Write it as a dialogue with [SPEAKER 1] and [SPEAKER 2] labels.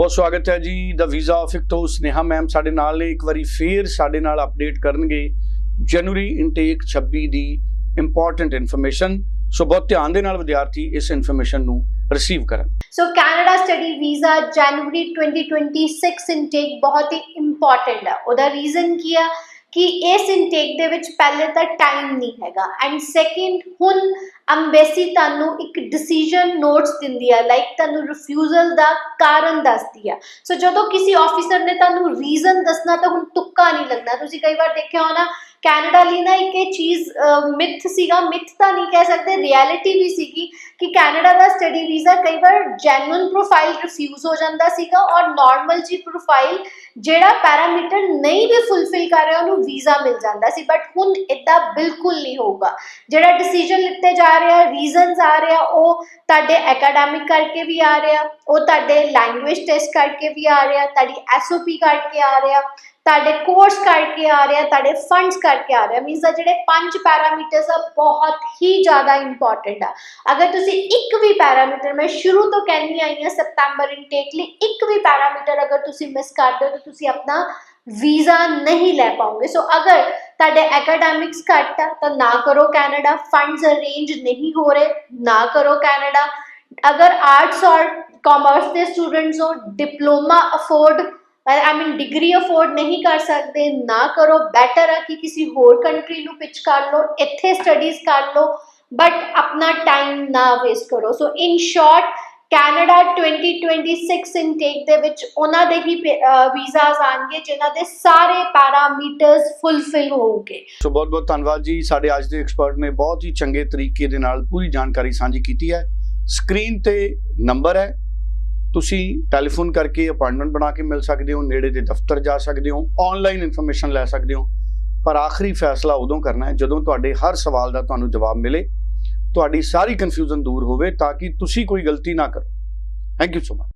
[SPEAKER 1] ਬਹੁਤ ਸਵਾਗਤ ਹੈ ਜੀ ਦਾ ਵੀਜ਼ਾ ਆਫਿਕ ਤੋਂ ਸਨੇਹਾ ਮੈਮ ਸਾਡੇ ਨਾਲ ਨੇ, ਇੱਕ ਵਾਰੀ ਫੇਰ ਸਾਡੇ ਨਾਲ ਅਪਡੇਟ ਕਰਨਗੇ ਜਨਵਰੀ ਇਨਟੇਕ 26 ਦੀ ਇੰਪੋਰਟੈਂਟ ਇਨਫੋਰਮੇਸ਼ਨ ਸੋ ਬਹੁਤ ਧਿਆਨ ਦੇ ਨਾਲ ਵਿਦਿਆਰਥੀ ਇਸ ਇਨਫੋਰਮੇਸ਼ਨ ਨੂੰ ਰਿਸੀਵ ਕਰਨ।
[SPEAKER 2] ਸੋ ਕੈਨੇਡਾ ਸਟੱਡੀ ਵੀਜ਼ਾ ਜਨਵਰੀ 2026 ਇਨਟੇਕ ਬਹੁਤ ਹੀ ਇੰਪੋਰਟੈਂਟ ਹੈ। ਉਹਦਾ ਰੀਜ਼ਨ ਕੀ ਆ ਕਿ ਇਸ ਇਨਟੇਕ ਦੇ ਵਿੱਚ ਪਹਿਲੇ ਤਾਂ ਟਾਈਮ ਨਹੀਂ ਹੈਗਾ ਐਂਡ ਸੈਕਿੰਡ ਹੁਣ ਅੰਬੈਸੀ ਤੁਹਾਨੂੰ ਇੱਕ ਡਿਸੀਜਨ ਨੋਟਸ ਦਿੰਦੀ ਆ ਲਾਈਕ ਤੁਹਾਨੂੰ ਰਿਫਿਊਜ਼ਲ ਦਾ ਕਾਰਨ ਦੱਸਦੀ ਆ। ਸੋ ਜਦੋਂ ਕਿਸੇ ਆਫੀਸਰ ਨੇ ਤੁਹਾਨੂੰ ਰੀਜ਼ਨ ਦੱਸਣਾ ਤਾਂ ਹੁਣ ਤੁੱਕਾ ਨਹੀਂ ਲੱਗਣਾ। ਤੁਸੀਂ ਕਈ ਵਾਰ ਦੇਖਿਆ ਹੋਣਾ ਕੈਨੇਡਾ ਲਈ ਨਾ ਇੱਕ ਇਹ ਚੀਜ਼ ਮਿਥ ਸੀਗਾ, ਮਿਥ ਤਾਂ ਨਹੀਂ ਕਹਿ ਸਕਦੇ ਰਿਐਲਿਟੀ ਵੀ ਸੀਗੀ ਕਿ ਕੈਨੇਡਾ ਦਾ ਸਟੱਡੀ ਵੀਜ਼ਾ ਕਈ ਵਾਰ ਜੈਨੂਇਨ ਪ੍ਰੋਫਾਈਲ ਰਿਫਿਊਜ਼ ਹੋ ਜਾਂਦਾ ਸੀਗਾ ਔਰ ਨਾਰਮਲ ਜੀ ਪ੍ਰੋਫਾਈਲ ਜਿਹੜਾ ਪੈਰਾਮੀਟਰ ਨਹੀਂ ਵੀ ਫੁੱਲਫਿਲ ਕਰ ਰਿਹਾ ਉਹਨੂੰ ਵੀਜ਼ਾ ਮਿਲ ਜਾਂਦਾ ਸੀ ਬਟ ਹੁਣ ਇਦਾਂ ਬਿਲਕੁਲ ਨਹੀਂ ਹੋਊਗਾ। ਜਿਹੜਾ ਡਿਸੀਜਨ ਲਿੱਤੇ ਜਾ ਰਿਹਾ ਰੀਜ਼ਨਸ ਆ ਰਿਹਾ, ਉਹ ਤੁਹਾਡੇ ਐਕੈਡੈਮਿਕ ਕਰਕੇ ਵੀ ਆ ਰਿਹਾ, ਉਹ ਤੁਹਾਡੇ ਲੈਂਗੁਏਜ ਟੈਸਟ ਕਰਕੇ ਵੀ ਆ ਰਿਹਾ, ਤੁਹਾਡੀ ਐਸਓਪੀ ਕਰਕੇ ਆ ਰਿਹਾ ਤੁਹਾਡੇ ਕੋਰਸ ਕਰਕੇ ਆ ਰਿਹਾ, ਤੁਹਾਡੇ ਫੰਡਸ ਕਰਕੇ ਆ ਰਿਹਾ ਮੀਨਸ ਦਾ ਜਿਹੜੇ ਪੰਜ ਪੈਰਾਮੀਟਰਸ ਆ, ਬਹੁਤ ਹੀ ਜ਼ਿਆਦਾ ਇੰਪੋਰਟੈਂਟ ਆ। ਅਗਰ ਤੁਸੀਂ ਇੱਕ ਵੀ ਪੈਰਾਮੀਟਰ ਮੈਂ ਸ਼ੁਰੂ ਤੋਂ ਕਹਿੰਦੀ ਆਈ ਹਾਂ, ਸਤੰਬਰ ਇਨਟੇਕ ਲਈ ਇੱਕ ਵੀ ਪੈਰਾਮੀਟਰ ਅਗਰ ਤੁਸੀਂ ਮਿਸ ਕਰਦੇ ਹੋ, ਤਾਂ ਤੁਸੀਂ ਆਪਣਾ ਵੀਜ਼ਾ ਨਹੀਂ ਲੈ ਪਾਓਗੇ। ਸੋ ਅਗਰ ਤੁਹਾਡੇ ਐਕੈਡੈਮਿਕਸ ਘੱਟ ਆ, ਤਾਂ ਨਾ ਕਰੋ ਕੈਨੇਡਾ ਫੰਡਸ ਅਰੇਂਜ ਨਹੀਂ ਹੋ ਰਹੇ, ਨਾ ਕਰੋ ਕੈਨੇਡਾ। ਅਗਰ ਆਰਟਸ ਔਰ ਕਾਮਰਸ ਦੇ ਸਟੂਡੈਂਟਸ ਹੋ diploma afford I mean degree afford ਨਹੀਂ ਕਰ ਸਕਦੇ, ਨਾ ਕਰੋ ਬੈਟਰ ਆ ਕਿ ਕਿਸੇ ਹੋਰ ਕੰਟਰੀ ਨੂੰ ਪਿਚ ਕਰ ਲਓ, ਇੱਥੇ ਸਟੱਡੀਜ਼ ਕਰ ਲਓ ਬਟ ਆਪਣਾ ਟਾਈਮ ਨਾ ਵੇਸਟ ਕਰੋ। So in short Canada 2026 intake ਦੇ ਵਿੱਚ ਉਹਨਾਂ ਦੇ ਹੀ ਵੀਜ਼ਾਸ ਆਣਗੇ, ਜਿਨ੍ਹਾਂ ਦੇ ਸਾਰੇ ਪੈਰਾਮੀਟਰਸ ਫੁੱਲਫਿਲ ਹੋਣਗੇ।
[SPEAKER 1] ਸੋ ਬਹੁਤ ਬਹੁਤ ਧੰਨਵਾਦ ਜੀ। ਸਾਡੇ ਅੱਜ ਦੇ ਐਕਸਪਰਟ ਨੇ ਬਹੁਤ ਹੀ ਚੰਗੇ ਤਰੀਕੇ ਦੇ ਨਾਲ ਪੂਰੀ ਜਾਣਕਾਰੀ ਸਾਂਝੀ ਕੀਤੀ ਹੈ। ਸਕਰੀਨ ਤੇ ਨੰਬਰ ਹੈ। ਤੁਸੀਂ ਟੈਲੀਫੋਨ ਕਰਕੇ ਅਪਾਇੰਟਮੈਂਟ ਬਣਾ ਕੇ ਮਿਲ ਸਕਦੇ ਹੋ, ਨੇੜੇ ਦੇ ਦਫ਼ਤਰ ਜਾ ਸਕਦੇ ਹੋ ਆਨਲਾਈਨ ਇਨਫੋਰਮੇਸ਼ਨ ਲੈ ਸਕਦੇ ਹੋ। ਪਰ ਆਖਰੀ ਫੈਸਲਾ ਉਦੋਂ ਕਰਨਾ ਹੈ ਜਦੋਂ ਤੁਹਾਡੇ ਹਰ ਸਵਾਲ ਦਾ ਤੁਹਾਨੂੰ ਜਵਾਬ ਮਿਲੇ, ਤੁਹਾਡੀ ਸਾਰੀ ਕਨਫਿਊਜ਼ਨ ਦੂਰ ਹੋਵੇ ਤਾਂ ਕਿ ਤੁਸੀਂ ਕੋਈ ਗਲਤੀ ਨਾ ਕਰੋ। Thank you so much